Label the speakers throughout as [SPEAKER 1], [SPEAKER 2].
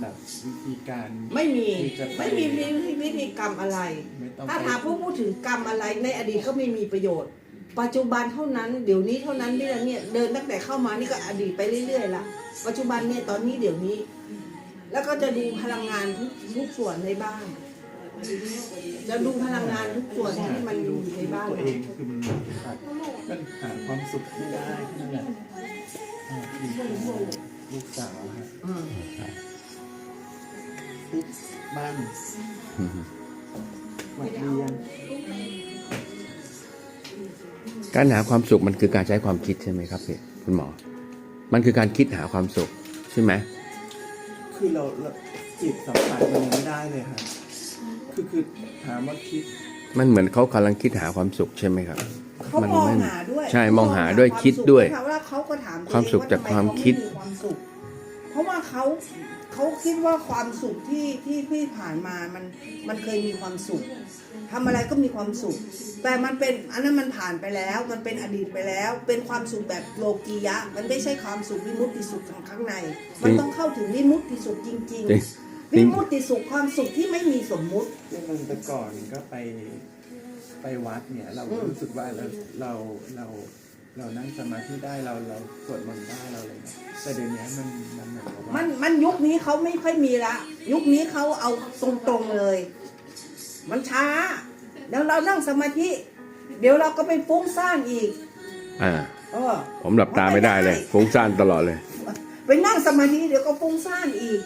[SPEAKER 1] แบบวิธีการ
[SPEAKER 2] ไม่มี
[SPEAKER 1] ที่จะไป
[SPEAKER 2] ไม่มีวิธีกรรมอะไร
[SPEAKER 1] ไม่ต้อง
[SPEAKER 2] ถ้า
[SPEAKER 1] ไป
[SPEAKER 2] หากผู้พูดถึงกรรมอะไรในอดีตก็ไม่มีประโยชน์ ปัจจุบันเท่านั้นเดี๋ยวนี้เท่านั้นที่เราเนี่ยเดินตั้งแต่เข้ามานี่ก็อดีตไปเรื่อยๆละปัจจุบันเนี่ยตอนนี้เดี๋ยวนี้ แล้วก็จะดูพลังงานทุกทุกส่วนในบ้าน จะดูพลังงานทุกส่วนที่มันอยู่ในบ้าน
[SPEAKER 1] ตัวเองคือมันขาดมันหาความสุขไม่ได้นั่นแหละอ่าลูกสาวฮะ
[SPEAKER 2] อืม
[SPEAKER 1] ปุ๊บบ้านวัดเรียน
[SPEAKER 3] การหาความสุขมันคือการใช้ความคิดใช่ไหมครับพี่คุณหมอ มันคือการคิดหาความสุขใช่ไหม
[SPEAKER 1] คือเราเราจิตสัมผัสมันยังไม่ได้เลยค่ะคือคือถามว่าคิด
[SPEAKER 3] มันเหมือนเขากำลังคิดหาความสุขใช่ไหมครับ
[SPEAKER 2] เขา
[SPEAKER 3] มัน
[SPEAKER 2] มอง
[SPEAKER 3] ไม่
[SPEAKER 2] หาด้วย
[SPEAKER 3] ใช่มองหาด้วย
[SPEAKER 2] เข
[SPEAKER 3] คิดด้วย
[SPEAKER 2] มองหาความสุขนะคะว่าเขาก็ถามตัวเอง
[SPEAKER 3] ความสุขจากความคิด
[SPEAKER 2] ราะว่าเขาเขาคิดว่าความสุขที่ที่ที่ผ่านมามันมันเคยมีความสุขทำอะไรก็มีความสุข แต่มันเป็นอันนั้นมันผ่านไปแล้ว มันเป็นอดีตไปแล้ว เป็นความสุขแบบโลกียะ มันไม่ใช่ความสุขวิมุตติสุขทางข้างใน มันต้องเข้าถึงวิมุตติสุขจริง
[SPEAKER 3] จริง
[SPEAKER 2] ๆ วิมุตติสุขความสุขที่ไม่มีสมมุติ
[SPEAKER 1] ที่มันแต่ก่อนก็ไปไปวัดเนี่ยเรา
[SPEAKER 2] อืม
[SPEAKER 1] รู้สึกว่าเราเราเราเรานั่งสมาธิได้เราเราสวดมนต์ได้เราอะไรเงี้ยแต่เดี๋ยวนี้มันมันเหมือ นกับว่า
[SPEAKER 2] มันมันยุคนี้เขาไม่ค่อยมีละ ยุคนี้เขาเอาตรงๆเลย มันช้าเดี๋ยวเรานั่งสมาธิ เดี๋ยวเราก็ไปฟุ้งซ่านอีก
[SPEAKER 3] อ่า
[SPEAKER 2] เออ
[SPEAKER 3] ผมหลับตาไม่ได้เลย ฟุ้งซ่านตลอดเลย
[SPEAKER 2] ไปนั่งสมาธิเดี๋ยวก็ฟุ้งซ่านอีก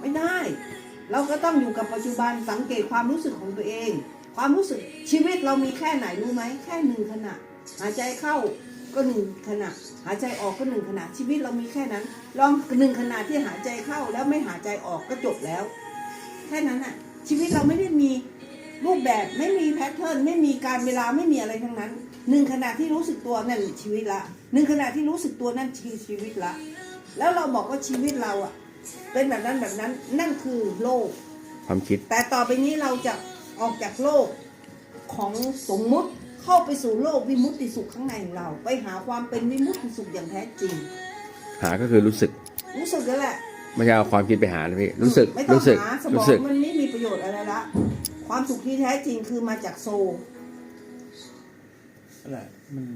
[SPEAKER 2] ไม่ได้ เราก็ต้องอยู่กับปัจจุบันสังเกตความรู้สึกของตัวเอง ความรู้สึกชีวิตเรามีแค่ไหนรู้ไหมแค่หนึ่งขณะหายใจเข้า ก็หนึ่งขณะ หายใจออกก็หนึ่งขณะชีวิตเรามีแค่นั้น ลองหนึ่งขณะที่หายใจเข้าแล้วไม่หายใจออกก็จบแล้ว แค่นั้นน่ะชีวิตเราไม่ได้มีรูปแบบไม่มีแพทเทิร์นไม่มีการเวลาไม่มีอะไรทั้งนั้นหนึ่งขณะที่รู้สึกตัวนั่นชีวิตละหนึ่งขณะที่รู้สึกตัวนั่นคือชีวิตละ แล้วเราบอกว่าชีวิตเราอะเป็นแบบนั้นแบบนั้นนั่นคือโลก
[SPEAKER 3] ความคิด
[SPEAKER 2] แต่ต่อไปนี้เราจะออกจากโลกของสมมุติ เข้าไปสู่โลกวิมุตติสุขข้างในของเรา ไปหาความเป็นวิมุตติสุขอย่างแท้จริง
[SPEAKER 3] หาก็คือรู้สึก
[SPEAKER 2] รู้สึกแล้วแหละ
[SPEAKER 3] ไม่ใช่เอาความคิดไปหานะพี่รู้สึก
[SPEAKER 2] ไม่ต้อง
[SPEAKER 3] รู้สึก
[SPEAKER 2] หาสมอ
[SPEAKER 3] รู้
[SPEAKER 2] ง
[SPEAKER 3] สึก
[SPEAKER 2] มันไม่มีประโยชน์อะไรละ ความสุขที่แท้จริงคือมาจากโซล
[SPEAKER 1] นั่นแหละมัน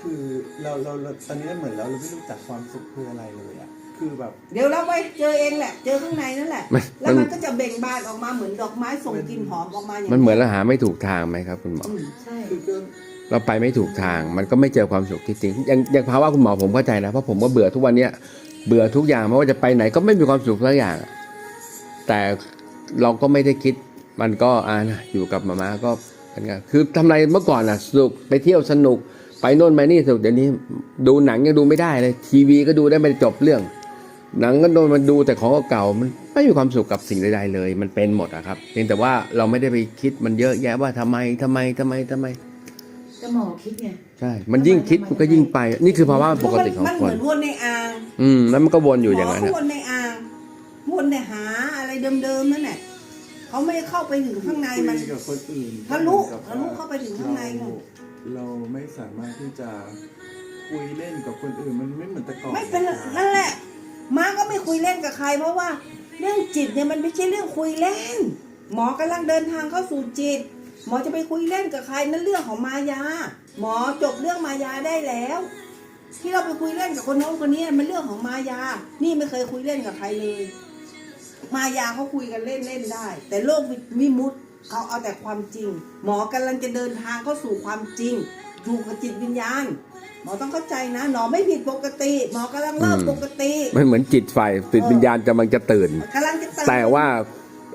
[SPEAKER 1] คือเราเราเราตอนนี้เหมือนเราเราไม่รู้จักความสุขคืออะไรเลยอะ คือแบบ
[SPEAKER 2] เดี๋ยวเราไปเจอเองแหละ เจอข้างในนั่นแหละ
[SPEAKER 3] มัน
[SPEAKER 2] แล้ว
[SPEAKER 3] มั
[SPEAKER 2] มันนก็จะเบ่งบานออกมาเหมือนดอกไม้ส่งกลิ่นหอมออกมาอย่าง
[SPEAKER 3] มันเหมือนเราหาไม่ถูกทางไหมครับคุณหมอ
[SPEAKER 2] อืมใช่
[SPEAKER 1] คือก็
[SPEAKER 3] เราไปไม่ถูกทาง มันก็ไม่เจอความสุขที่จริงอย่างอย่างภาวะคุณหมอผมเข้าใจนะเพราะผมก็เบื่อทุกวันเนี้ยเบื่อทุกอย่างไม่ว่าจะไปไหนก็ไม่มีความสุขสักอย่าง แต่เราก็ไม่ได้คิด มันก็อ่านะอยู่กับมาม่าก็เป็นไงคือทำไรเมื่อก่อนอะสนุกไปเที่ยวสนุกไปโน่นไปนี่สนุกเดี๋ยวนี้ ดูหนังยังดูไม่ได้เลย ทีวีก็ดูได้ไม่จบเรื่อง หนังก็โดนมันดูแต่ของเก่าๆมันไม่มีความสุขกับสิ่งใดๆเลย มันเป็นหมดอะครับ เพียงแต่ว่าเราไม่ได้ไปคิดมันเยอะแยะว่าทำไมทำไมทำไมทำไม
[SPEAKER 4] ก็หมอคิดไง
[SPEAKER 3] ใช่ มันยิ่งคิดมันก็ยิ่งไป นี่คือภาวะปกติของ
[SPEAKER 2] มัน
[SPEAKER 3] ค
[SPEAKER 2] เหมื
[SPEAKER 3] น
[SPEAKER 2] อนวนในอ่าง
[SPEAKER 3] อืมแล้วมันก็วนอยู่อย่างนั้น
[SPEAKER 2] หม
[SPEAKER 3] อะ
[SPEAKER 2] ก็วนในอ่างวนในหาอะไรเดิมๆนั่นแหละเขาไม่เข้าไปถึงข้างในมัน
[SPEAKER 1] คุยกับคนอื่น
[SPEAKER 2] ทะลุ
[SPEAKER 1] กับ
[SPEAKER 2] ทะลุเข้าไปถึงข้างใน
[SPEAKER 1] เรา
[SPEAKER 2] นู่น
[SPEAKER 1] เราไม่สามารถที่จะคุยเล่นกับคนอื่นมันไม่เหมือนแต่ก่อน
[SPEAKER 2] ไม่เป็นนั่นแหละ ม้าก็ไม่คุยเล่นกับใคร เพราะว่าเรื่องจิตเนี่ยมันไม่ใช่เรื่องคุยเล่น หมอกำลังเดินทางเข้าสู่จิต หมอจะไปคุยเล่นกับใครนั่นเรื่องของมายา หมอจบเรื่องมายาได้แล้ว ที่เราไปคุยเล่นกับคนโน้นคนนี้มันเรื่องของมายา นี่ไม่เคยคุยเล่นกับใครเลย มายาเขาคุยกันเล่นเล่นได้ แต่โลกวิมุติเขาเอาแต่ความจริง หมอกำลังจะเดินทางเข้าสู่ความจริงอยู่กับจิตวิญญาณ หมอต้องเข้าใจนะหนอไม่ผิดปกติ หมอกำลังเริ่มปกติ
[SPEAKER 3] มันเหมือนจิตไฟจิตวิญญาณกำลังจะตื่น
[SPEAKER 2] กำลังจะตื่น
[SPEAKER 3] แต่ว่า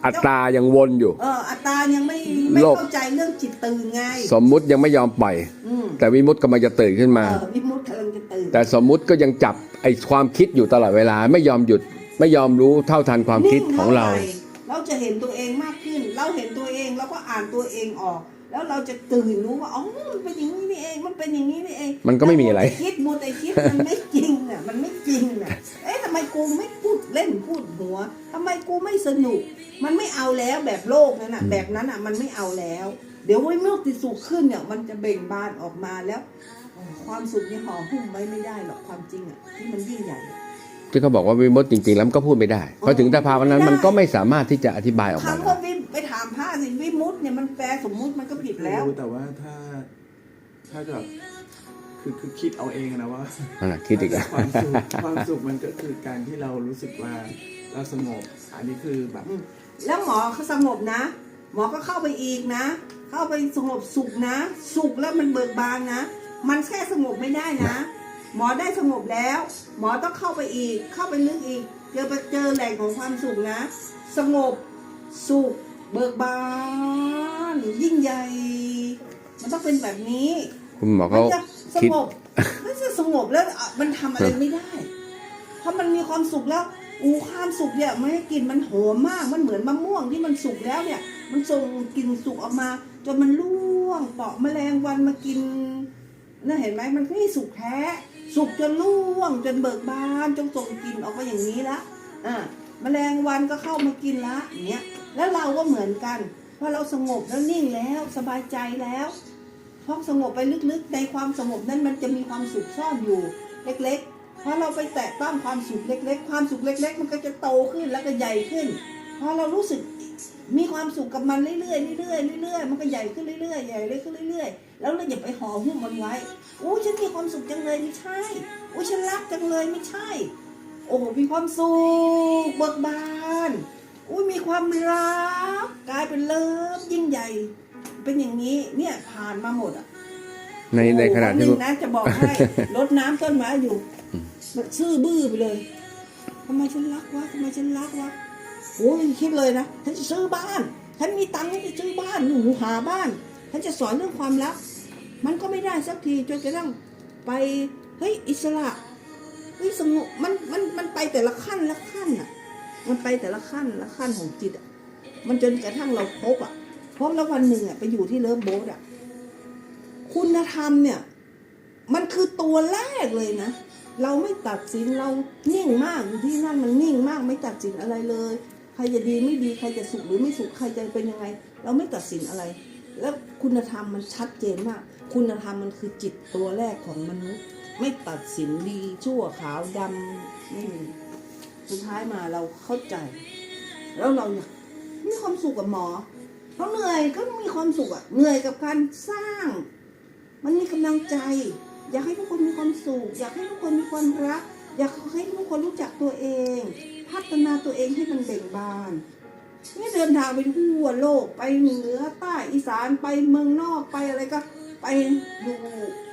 [SPEAKER 3] อัตรายังวนอยู่
[SPEAKER 2] เอออัตตายังไม่ไม่
[SPEAKER 3] โลก
[SPEAKER 2] เข้าใจเรื่องจิตตื่นไง
[SPEAKER 3] สมมุติยังไม่ยอมปล่อย
[SPEAKER 2] อืม
[SPEAKER 3] แต่วิมุตติกำลังจะตื่นขึ้นมา
[SPEAKER 2] เออวิมุตติกำลังจะตื่น
[SPEAKER 3] แต่สมมุติก็ยังจับไอ้ความคิดอยู่ตลอดเวลา ไม่ยอมหยุดไม่ยอมรู้เท่าทันความคิดของเรา
[SPEAKER 2] นิ่ท่ไหเราจะเห็นตัวเองมากขึ้น เราเห็นตัวเองเราก็อ่านตัวเองออก แล้วเราจะตื่นรู้ว่าอ๋อมันเป็นอย่างนี้นี่เอง มันเป็นอย่างนี้นี่เอง
[SPEAKER 3] มันก็ไม่มีอะไร
[SPEAKER 2] แล้วคิดมัวแต่คิดมันไม่จริงน่ะมันไม่จริงน่ะเอ๊ะทำไมกูไม่พูดเล่นพูดหัวทำไมกูไม่สนุก มันไม่เอาแล้วแบบโลกนั้นน่ะ แบบนั้นอะ มันไม่เอาแล้ว เดี๋ยววิมุตติสุขขึ้นเนี่ย มันจะเบ่งบานออกมาแล้ว ความสุขนี่ห่อหุ้มไว้ไม่ได้หรอกความจริงอะที่มันยิ่งใหญ่
[SPEAKER 3] ที่เขาบอกว่าวิมุตติจริงๆแล้วมันก็พูดไม่ได้พอถึงสภาวะนั้นมันก็ไม่สามารถที่จะอธิบายออกมา
[SPEAKER 2] คำ
[SPEAKER 3] ได้
[SPEAKER 2] ว่าวิไปถามพระสิวิมุตติเนี่ยมันแปลสมมุติมันก็ผิดแล้ว
[SPEAKER 1] รู้แต่ว่าถ้า ถ้าแบบคือคือคิดเอาเองนะว่า
[SPEAKER 3] นั่นน่ะคิดอีกแล้ว
[SPEAKER 1] ความสุขความสุขมันก็คือการที่เรารู้สึกว่าเราสงบ อันนี้คือแบบ
[SPEAKER 2] แล้วหมอเขาสงบนะ หมอก็เข้าไปอีกนะ เข้าไปสงบสุขนะ สุขแล้วมันเบิกบานนะ มันแค่สงบไม่ได้นะ หมอได้สงบแล้ว หมอต้องเข้าไปอีก เข้าไปลึกอีก เจอไปเจอแหล่งของความสุขนะ สงบสุขเบิกบานยิ่งใหญ่ มันต้องเป็นแบบนี้
[SPEAKER 3] คุณหมอ
[SPEAKER 2] มั
[SPEAKER 3] เขา
[SPEAKER 2] จะส
[SPEAKER 3] คิด
[SPEAKER 2] งบมันจะสงบแล้วอะมันทำอะไรไม่ได้ เพราะมันมีความสุขแล้ว อูความสุขเนี่ยมันให้กลิ่นมันหอมมาก มันเหมือนมะม่วงที่มันสุกแล้วเนี่ย มันส่งกลิ่นสุกออกมาจนมันร่วงเปาะแมลงวันมากินน่าเห็นไหมมันไม่สุกแท้ สุกจนร่วงจนเบิกบานจนส่งกลิ่นออกมาอย่างนี้ละอ่าแมลงวันก็เข้ามากินละอย่างเงี้ยแล้วเราก็เหมือนกันพอเราสงบแล้วนิ่งแล้วสบายใจแล้ว พอสงบไปลึกๆ ในความสงบนั้นมันจะมีความสุขซ่อนอยู่เล็กๆพอเราไปแตะต้องความสุขเล็ก ๆ ความสุขเล็ก ๆ มันก็จะโตขึ้นแล้วก็ใหญ่ขึ้นพอเรารู้สึกมีความสุขกับมันเรื่อยๆเรื่อยๆเรื่อยๆมันก็ใหญ่ขึ้นเรื่อยๆใหญ่เลยขึ้นเรื่อยๆแล้วเราอย่าไปห่อหุ้มมันไว้โอ้ฉันมีความสุขจังเลยไม่ใช่โอ้ฉันรักจังเลยไม่ใช่ โอ้มีความสุขเบิกบานอุ้ยมีความรักกลายเป็นเลิฟยิ่งใหญ่ เป็นอย่างนี้เนี่ยผ่านมาหมดอะ
[SPEAKER 3] ในในขณะที่
[SPEAKER 2] โอ้โหวันหนึ่งนะจะบอกให้รดน้ำต้นไม้อยู่แบบซื่อบื้อไปเลยทำไมฉันรักวะทำไมฉันรักวะโอ้ยคิดเลยนะฉันจะซื้อบ้านฉันมีตังค์ฉันจะซื้อบ้านหนูหาบ้านฉันจะสอนเรื่องความรัก มันก็ไม่ได้สักทีจนกระทั่งไปเฮ้ยอิสระเฮ้ยสงบมันมันมันไปแต่ละขั้นละขั้นอะ มันไปแต่ละขั้นละขั้นของจิตอะมันจนกระทั่งเราพบอะ พบแล้ววันหนึ่งอะไปอยู่ที่เลิฟโบ๊ทอะคุณธรรมเนี่ย มันคือตัวแรกเลยนะ เราไม่ตัดสินเรานิ่งมากอยู่ที่นั่นมันนิ่งมากไม่ตัดสินอะไรเลย ใครจะดีไม่ดีใครจะสุขหรือไม่สุขใครจะเป็นยังไง เราไม่ตัดสินอะไร แล้วคุณธรรมมันชัดเจนมาก คุณธรรมมันคือจิตตัวแรกของมนุษย์ ไม่ตัดสินดีชั่วขาวดำไม่มีสุดท้ายมาเราเข้าใจ แล้วเราอยากมีความสุขกับหมอ เพราะเหนื่อยก็มีความสุขอะเหนื่อยกับการสร้าง มันมีกำลังใจ อยากให้ทุกคนมีความสุข อยากให้ทุกคนมีความรัก อยากให้ทุกคนรู้จักตัวเอง พัฒนาตัวเองให้มันเบ่งบานนี่เดินทางไปทั่วโลกไปเหนือใต้อีสานไปเมืองนอกไปอะไรก็ ไปอยู่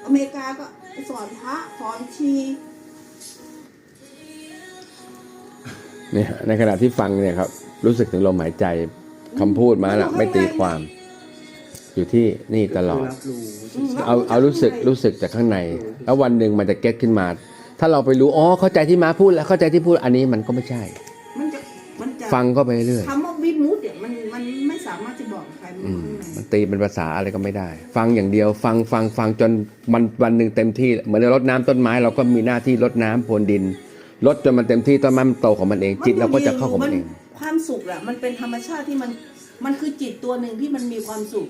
[SPEAKER 2] อเมริกาก็สอนพระสอนชี
[SPEAKER 3] เนี่ยในขณะที่ฟังเนี่ยครับ รู้สึกถึงลมหายใจ คำพูดมาละไม่ตีความ อยู่ที่นี่ตลอด
[SPEAKER 1] คือรับรู้
[SPEAKER 3] เอาเอารู้สึกรู้สึกจากข้างใน แล้ววันหนึ่งมันจะเก็ตขึ้นมา ถ้าเราไปรู้อ๋อเข้าใจที่มาพูดแล้วเข้าใจที่พูดอันนี้มันก็ไม่ใช่
[SPEAKER 2] มันจะมันจะ
[SPEAKER 3] ฟังก็ไปเรื่อย
[SPEAKER 2] คำว่าวิมุตติเนี่ยมันมันไม่สามารถจะบอกใครมัน
[SPEAKER 3] อืม
[SPEAKER 2] ข้างใน
[SPEAKER 3] มันตีเป็นภาษาอะไรก็ไม่ได้ ฟังอย่างเดียว ฟังฟังฟังจนมันวันหนึ่งเต็มที่เหมือนเรารดน้ำต้นไม้ เราก็มีหน้าที่รดน้ำพรวนดินรดจนมันเต็มที่ต้นไม้มันโตของมันเองจิตเราก็จะเข้าของมันเอง
[SPEAKER 2] ความสุขอะมันเป็นธรรมชาติที่มันมันคือจิตตัวหนึ่งที่มันมีความสุข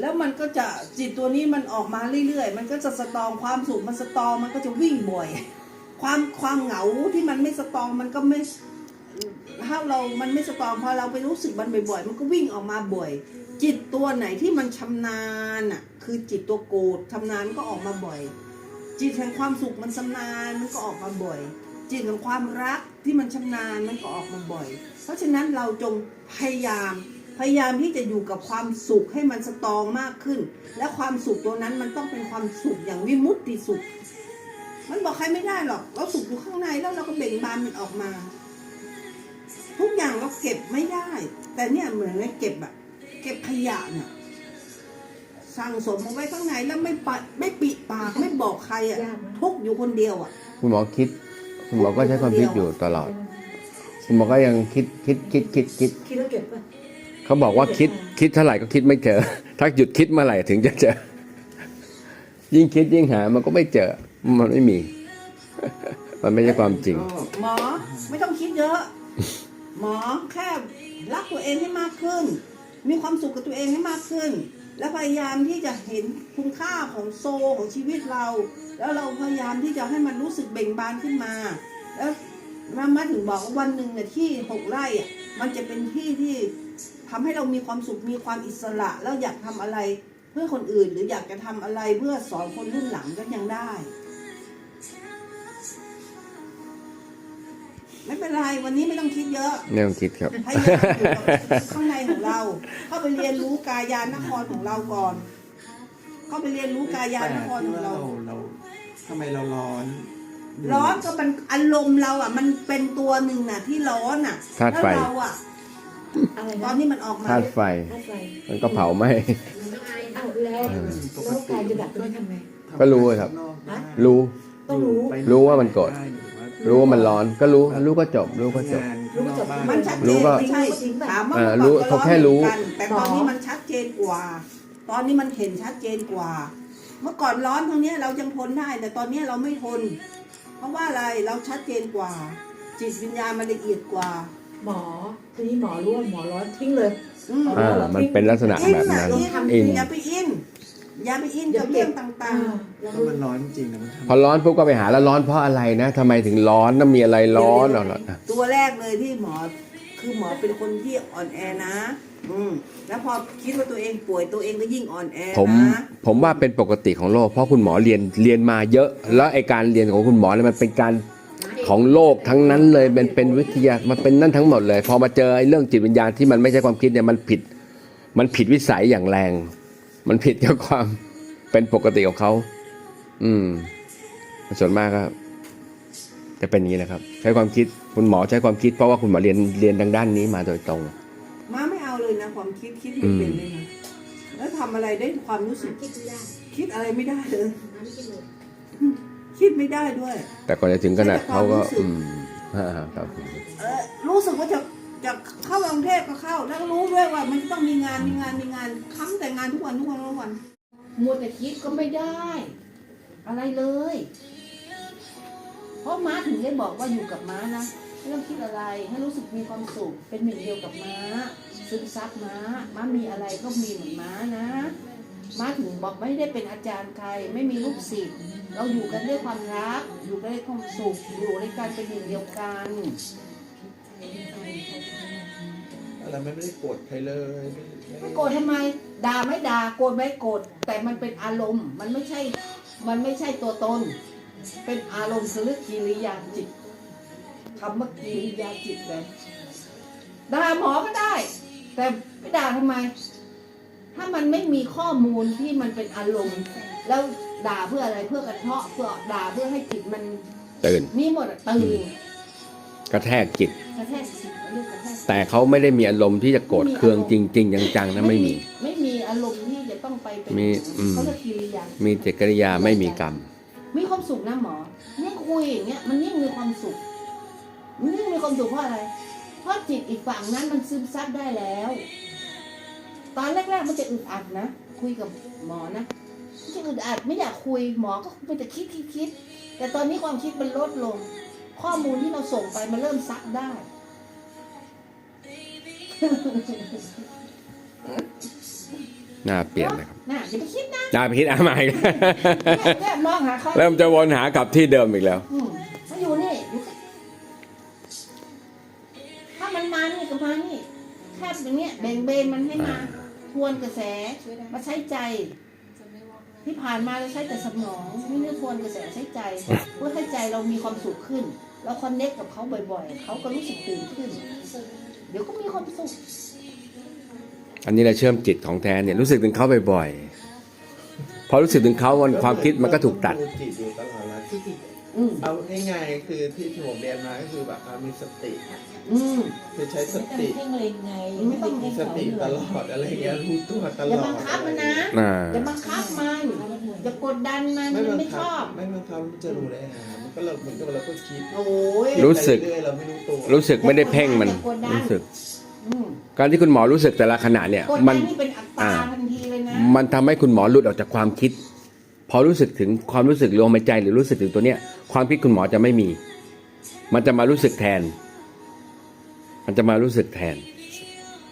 [SPEAKER 2] แล้วมันก็จะจิตตัวนี้มันออกมาเรื่อยๆ มันก็จะสตองความสุขมันสตองมันก็จะวิ่งบ่อย ความความเหงาที่มันไม่สตองมันก็ไม่ถ้าเรามันไม่สตองพอเราไปรู้สึกมันบ่อยๆ มันก็วิ่งออกมาบ่อย จิตตัวไหนที่มันชำนาญอะคือจิตตัวโกรธชำนาญก็ออกมาบ่อย จิตแห่งความสุขมันชำนาญมันก็ออกมาบ่อย จิตของความรัก ที่มันชำนาญมันก็ออกมาบ่อย เพราะฉะนั้นเราจงพยายามพยายามที่จะอยู่กับความสุขให้มันสตรองมากขึ้น และความสุขตัวนั้นมันต้องเป็นความสุขอย่างวิมุตติสุข มันบอกใครไม่ได้หรอก เราสุขอยู่ข้างในแล้วเราก็เบ่งบานมันออกมา ทุกอย่างเราเก็บไม่ได้ แต่เนี่ยเหมือนไอ้เก็บอะเก็บขยะเนี่ยสั่งสมเอาไว้ข้างในแล้วไม่ปะไม่ปิดปากไม่บอกใครอะ
[SPEAKER 4] ยากไหม
[SPEAKER 2] ทุกข์อยู่คนเดียวอะ
[SPEAKER 3] คุณหมอคิดคุณ หมอก็ใช้ความคิดอยู่ตลอดคุณหมอก็ยังคิดคิดคิดคิดคิด
[SPEAKER 4] คิดแล้วเก็บป่ะ
[SPEAKER 3] เขาบอกว่าคิดคิดเท่าไหร่ก็คิดไม่เจอ ถ้าหยุดคิดเมื่อไหร่ถึงจะเจอ ยิ่งคิดยิ่งหา มันก็ไม่เจอ มันไม่มี มันไม่ใช่ความจริง
[SPEAKER 2] หมอไม่ต้องคิดเยอะ หมอแค่รักตัวเองให้มากขึ้น มีความสุขกับตัวเองให้มากขึ้น และพยายามที่จะเห็นคุณค่าของโซของชีวิตเรา แล้วเราพยายามที่จะให้มันรู้สึกเบ่งบานขึ้นมา แล้วมามาถึงบอกว่าวันหนึ่งเนี่ยที่หกไร่อะมันจะเป็นที่ที่ทำให้เรามีความสุขมีความอิสระแล้วอยากทำอะไรเพื่อคนอื่นหรืออยากจะทำอะไรเพื่อสอนคนรุ่นหลังก็ยังได้ ไม่เป็นไรวันนี้ไม่ต้องคิดเยอะ
[SPEAKER 3] ไม่ต้องคิดครับ
[SPEAKER 2] พยายามอยู่กับข้างในของเรา เข้าไปเรียนรู้กายานครของเราก่อน เข้าไปเรียนรู้กายานครของเรา
[SPEAKER 1] เราทำไมเราร้อน
[SPEAKER 2] ร้อนก็มันอารมณ์เราอะ มันเป็นตัวหนึ่งน่ะ ที่ร้อนอะ
[SPEAKER 3] ธาตุไฟ
[SPEAKER 2] แล้วเราอะ
[SPEAKER 4] อะไร
[SPEAKER 2] ต
[SPEAKER 4] นะ
[SPEAKER 2] อนนี้มันออกมา
[SPEAKER 3] ธาตุไฟ
[SPEAKER 4] ธาตุไฟ
[SPEAKER 3] มันก็เผาไหม
[SPEAKER 4] อ้าวแล้วแล้วไฟจะดับด้วยทำไง
[SPEAKER 3] ก็รู้ครับ
[SPEAKER 4] ฮะ
[SPEAKER 3] รู้
[SPEAKER 4] ต้องรู้
[SPEAKER 3] รู้ว่ามันโกรธ รู้ว่ามันร้อนก็รู้รู้ก็จบ รู้ก็จบ
[SPEAKER 4] รู้ก็จบ
[SPEAKER 2] มันชัดเจ
[SPEAKER 3] รู้
[SPEAKER 2] น
[SPEAKER 3] ก็
[SPEAKER 2] ไม่ใช่
[SPEAKER 4] จริงป่ะ
[SPEAKER 2] ถามว่า
[SPEAKER 3] อ่า
[SPEAKER 2] เมื่อก่อน
[SPEAKER 3] รู้
[SPEAKER 2] ก็
[SPEAKER 3] เขาแค่รู้
[SPEAKER 2] อนเหมือนกันแต่ตอนนี้มันชัดเจนกว่า ตอนนี้มันเห็นชัดเจนกว่า เมื่อก่อนร้อนตรงนี้ยเรายังทนได้ แต่ตอนนี้เราไม่ทน เพราะว่าอะไรเราชัดเจนกว่า จิตวิญญาณมันละเอียดกว่า
[SPEAKER 4] หมอทีนี้หมอรู้ว่าหมอร้อนทิ้งเลย
[SPEAKER 2] อืม
[SPEAKER 3] อ่ามันเป็นลักษณะ
[SPEAKER 2] อิน
[SPEAKER 3] แบบ
[SPEAKER 2] น่ะ
[SPEAKER 3] นั้น
[SPEAKER 2] อิน
[SPEAKER 3] อิน
[SPEAKER 2] อย่าไปอินอ ย่าไปอินกับเรื่องต่าง
[SPEAKER 4] แล้ว
[SPEAKER 1] ก็มันร้อนจริงนะมัน
[SPEAKER 3] พอ
[SPEAKER 1] ทำ
[SPEAKER 3] ร้อนปุ๊บก็ไปหาแล้วร้อนเพราะอะไรนะทำไมถึงร้อนนะมีอะไร
[SPEAKER 2] ๆ
[SPEAKER 3] ร้อน
[SPEAKER 2] เดี๋
[SPEAKER 3] เอา
[SPEAKER 2] ยว
[SPEAKER 3] ละ
[SPEAKER 2] ๆตัวแรกเลยที่หมอคือหมอเป็นคนที่อ่อนแอนะอืมแล้วพอคิดว่าตัวเองป่วยตัวเองก็ยิ่งอ่อนแอ
[SPEAKER 3] ผม
[SPEAKER 2] นะ
[SPEAKER 3] ผมว่าเป็นปกติของโลก เพราะคุณหมอเรียนเรียนมาเยอะ แล้วไอการเรียนของคุณหมอเนี่ยมันเป็นการของโลกทั้งนั้นเลยมันเป็นวิทยามันเป็นนั่นทั้งหมดเลย พอมาเจอไอ้เรื่องจิตวิญญาณที่มันไม่ใช่ความคิดเนี่ยมันผิด มันผิดวิสัยอย่างแรง มันผิดกับความเป็นปกติของเขาอืมส่วนมากก็จะเป็นอย่างนี้นะครับ ใช้ความคิดคุณหมอใช้ความคิดเพราะว่าคุณหมอเรียนเรียนทางด้านนี้มาโดยตรง
[SPEAKER 2] มาไม่เอาเลยนะความคิดคิดไม่เป็นเลยนะแล้วทำอะไรได้ความรู้สึก
[SPEAKER 4] คิดไม่ได้
[SPEAKER 2] คิดอะไรไม่ได้เลย
[SPEAKER 4] น้ำไม่คิดเลย
[SPEAKER 2] คิดไม่ได้ด้วย
[SPEAKER 3] แต่ก่อนจะถึงขนาดเขาก็
[SPEAKER 2] ใช้แต่ความรู้สึก
[SPEAKER 3] อืมอ่าครับผม
[SPEAKER 2] เออรู้สึกว่าจะ จะเข้ากรุงเทพก็เข้า แล้วรู้ด้วยว่ามันต้องมีงานมีงานมีงานค้ำแต่งานทุกวันทุกวันทุกวัน
[SPEAKER 4] มัวแต่คิดก็ไม่ได้ อะไรเลย
[SPEAKER 2] เพราะม้าถึงได้บอกว่าอยู่กับม้านะไม่ต้องคิดอะไรให้รู้สึกมีความสุขเป็นหนึ่งเดียวกับม้า ซึมซับม้า ม้ามีอะไรก็มีเหมือนม้านะม้าถึงบอกไม่ได้เป็นอาจารย์ใคร ไม่มีลูกศิษย์เราอยู่กันด้วยความรัก อยู่กันด้วยความสุขอยู่ด้วยกันเป็นหนึ่งเดียวกัน
[SPEAKER 1] อะไรไม่ได้โกรธใครเลยไม่ไม่
[SPEAKER 2] ไม่โกรธทำไม ด่าไม่ด่าโกรธไม่โกรธแต่มันเป็นอารมณ์ มันไม่ใช่ มันไม่ใช่ตัวตน เป็นอารมณ์คือเรื่องกิริยาจิตคำว่ากิริยาจิตเลยด่าหมอก็ได้ แต่ไม่ด่าทำไม ถ้ามันไม่มีข้อมูลที่มันเป็นอารมณ์ แล้วด่าเพื่ออะไรเพื่อกระเทาะเพื่อด่าเพื่อให้จิตมัน
[SPEAKER 3] ตื่น
[SPEAKER 2] นี่หมดอะตื่น
[SPEAKER 3] กระแทกจิต
[SPEAKER 2] กระแทกจิตเรียกกระแทก
[SPEAKER 3] แต่เขาไม่ได้มีอารมณ์ที่จะโกรธเคืองจริง ๆ จังๆนะไม่มี
[SPEAKER 2] ไม่มีอารมณ์ที่จะต้องไปเป็น
[SPEAKER 3] มีอืม
[SPEAKER 2] เขาเรียกกิริยา
[SPEAKER 3] มีเจตกิริยาไม่มีกรรม
[SPEAKER 2] มีความสุขนะหมอเนี่ยคุยอย่างเงี้ยมันยิ่งมีความสุขมันยิ่งมีความสุขเพราะอะไร เพราะจิตอีกฝั่งนั้นมันซึมซับได้แล้ว ตอนแรกๆมันจะอึดอัดนะคุยกับหมอนะมันจะอึดอัดไม่อยากคุยหมอก็ไปแต่คิดคิดคิดแต่ตอนนี้ความคิดมันลดลง ข้อมูลที่เราส่งไปมันเริ่มซักได้
[SPEAKER 3] น่าเปลี่ยนนะครับ
[SPEAKER 2] น่ะอย่าไปคิดนะ
[SPEAKER 3] น่าไปคิดอาใหม่
[SPEAKER 2] แค่แค่มองหาข้อ
[SPEAKER 3] เริ่มจะวนหากลับที่เดิมอีกแล้ว
[SPEAKER 2] อืมมาอยู่นี่อยู่แค่ถ้ามันมานี่ก็มานี่แค่อย่างเนี้ยเบงเบนมันให้มา ทวนกระแสมาใช้ใจ ที่ผ่านมาเราใช้แต่สมองไม่ได้ทวนกระแสใช้ใจ เพื่อให้ใจเรามีความสุขขึ้น เราคอนเน็กกับเขาบ่อยๆ เขาก็รู้สึกตื่นขึ้น เดี๋ยวก็มีความสุข
[SPEAKER 3] อันนี้เราเชื่อมจิตของแท้เนี่ยรู้สึกถึงเขาบ่อยๆพอรู้สึกถึงเขาวันความคิดมันก็ถูกตัด
[SPEAKER 1] จิตอยู่ตลอด
[SPEAKER 2] อืม
[SPEAKER 1] เอาง่ายๆคือที่ที่ผมเรียนมาก็คือแบบอ่ามีสติ
[SPEAKER 2] อืม
[SPEAKER 1] คือใช้ส
[SPEAKER 4] ไม่ต้อง
[SPEAKER 1] ติ
[SPEAKER 4] เพ่งเล็งไง
[SPEAKER 2] ไม่ต้อง
[SPEAKER 1] มีสติตลอดอะไรเงี้ยรู้ตัวตลอด
[SPEAKER 2] อย่าบังคับมันนะ
[SPEAKER 3] อ่า
[SPEAKER 2] อย่าบังคับมันอย่ากดดันมัน
[SPEAKER 1] ไม่
[SPEAKER 2] มัน
[SPEAKER 1] บัง
[SPEAKER 2] ไม่ช
[SPEAKER 1] คั
[SPEAKER 2] อ
[SPEAKER 1] บบไม่บังคับมันจะรู้ได้ไงมันก็เราเหมือนกับเราก็คิด
[SPEAKER 2] โอ้ย
[SPEAKER 3] รู้สึก
[SPEAKER 1] ไปเรื่อยๆเราไม่รู้ตัว
[SPEAKER 3] รู้สึกไม่ได้เพ่งมัน รู้สึก
[SPEAKER 2] อืม
[SPEAKER 3] การที่คุณหมอรู้สึกแต่ละขณะเนี่ย
[SPEAKER 2] กด
[SPEAKER 3] มั
[SPEAKER 2] ดั
[SPEAKER 3] น
[SPEAKER 2] นนี่เป็นอัตตราทันทีเลยนะ
[SPEAKER 3] มันทำให้คุณหมอหลุดออกจากความคิด พอรู้สึกถึงความรู้สึกลมหายใจหรือรู้สึกถึงตัวเนี้ยความคิดคุณหมอจะไม่มี มันจะมารู้สึกแทน มันจะมารู้สึกแทน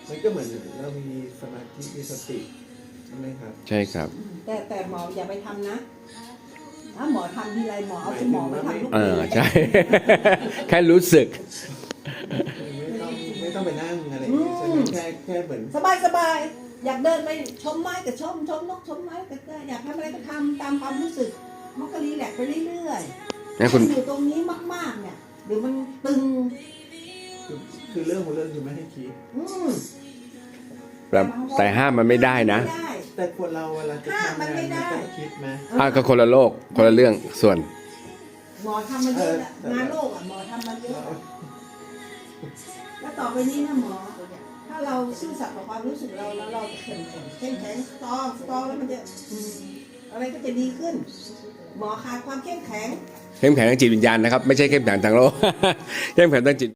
[SPEAKER 1] มันก็เหมือนเรามีสมาธิมีสติใช่ไหมครับ
[SPEAKER 3] ใช่ครับ
[SPEAKER 2] แต่แต่หมออย่าไปทำนะ ถ้าหมอทำทีไรหมอเอาสมองมาทำทุก
[SPEAKER 3] เอ
[SPEAKER 2] ที
[SPEAKER 3] อใช่ แค่รู้สึก
[SPEAKER 1] ไม่ต้องไม่ต้องไปนั่งอะไรอย่างงี้ใช่ไหมแค่แค่เหมือน
[SPEAKER 2] สบายสบาย อยากเดินไปชมไม้ก็ชมชมนกชมไม้ก็ได้อยากทำอะไรก็ทำตามความรู้สึกมันก็รีแลกซ์ไปเรื่อยๆ
[SPEAKER 3] นะคุณ
[SPEAKER 2] ถ้าอยู่ตรงนี้มากๆเนี่ยเดี๋ยวมันตึง
[SPEAKER 1] คือคือเรื่องของเรื่องคือไม่ให้คิด
[SPEAKER 2] อืม
[SPEAKER 3] แต่แต่ห้ามมันไม่ได้นะ
[SPEAKER 2] ไม่ได้
[SPEAKER 1] แต่คนเราเวลาจะ
[SPEAKER 2] ห้าม
[SPEAKER 1] ทำ
[SPEAKER 2] มัน
[SPEAKER 1] งาน
[SPEAKER 2] ไม่
[SPEAKER 1] มัน
[SPEAKER 2] ได้
[SPEAKER 1] ต้องคิดไหม
[SPEAKER 3] อะก็คนละโลกคนละเรื่องส่วน
[SPEAKER 2] หมอทำมาเยอะแล้ว
[SPEAKER 1] เออ
[SPEAKER 2] งานโลกอะหมอทำมาเยอะแล้วต่อไปนี้นะหมอถ้าเราซื่อสัตย์กับความรู้สึกเราแล้วเราจะเข้มแข็งแข็งแข็งสตองสตองแล้วมันจะอืมอะไรก็จะดีขึ้น หมอขาดความเข้มแข็ง
[SPEAKER 3] เข้มแข็งทางจิตวิญญาณนะครับ ไม่ใช่เข้มแข็งทางโลก เข้มแข็งทางจิต